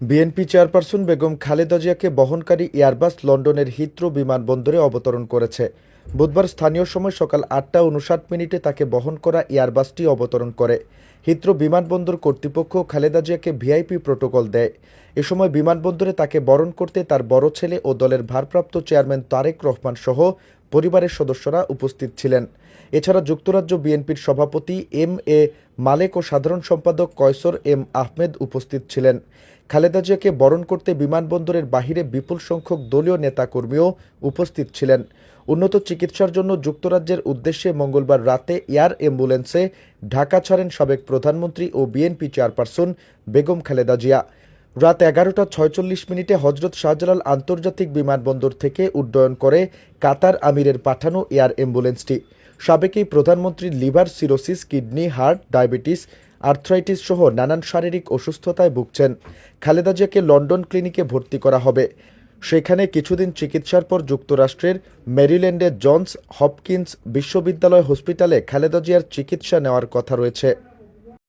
BNP chairperson Begum Khaleda জিয়াকে বহনকারী Airbus লন্ডনের হিথ্রো বিমানবন্দরে অবতরণ করেছে। বুধবার স্থানীয় সময় সকাল আটটা উনষাট মিনিটে তাকে বহন করা এয়ারবাসটি অবতরণ করে। হিথ্রো বিমানবন্দর কর্তৃপক্ষ খালেদা জিয়াকে ভিআইপি প্রোটোকল দেয়। এ সময় বিমানবন্দরে তাকে বরণ করতে তার বড় ছেলে ও দলের ভারপ্রাপ্ত চেয়ারম্যান তারেক রহমান সহ পরিবারের সদস্যরা উপস্থিত ছিলেন। এছাড়া যুক্তরাজ্য বিএনপির সভাপতি এম এ মালেক ও সাধারণ সম্পাদক কয়সর এম আহমেদ উপস্থিত ছিলেন। খালেদা জিয়াকে বরণ করতে বিমানবন্দরের বাহিরে বিপুল সংখ্যক দলীয় নেতাকর্মীও উপস্থিত ছিলেন। উন্নত চিকিৎসার জন্য যুক্তরাজ্যের উদ্দেশ্যে মঙ্গলবার রাতে এয়ার অ্যাম্বুলেন্সে ঢাকা ছাড়েন সাবেক প্রধানমন্ত্রী ও বিএনপি চেয়ারপারসন বেগম খালেদা জিয়া। রাত এগারোটা ছয়চল্লিশ মিনিটে হজরত শাহজালাল আন্তর্জাতিক বিমানবন্দর থেকে উড্ডয়ন করে কাতার আমিরের পাঠানো এয়ার অ্যাম্বুলেন্সটি। সাবেক এই প্রধানমন্ত্রীর liver cirrhosis, kidney, heart, diabetes, arthritis সহ নানান শারীরিক অসুস্থতায় ভুগছেন। খালেদা জিয়াকে লন্ডন ক্লিনিকে ভর্তি করা হবে। সেখানে কিছুদিন চিকিৎসার পর যুক্তরাষ্ট্রের মেরিল্যান্ডের জনস হপকিন্স বিশ্ববিদ্যালয় হসপিটালে খালেদা জিয়ার চিকিৎসা নেওয়ার কথা রয়েছে।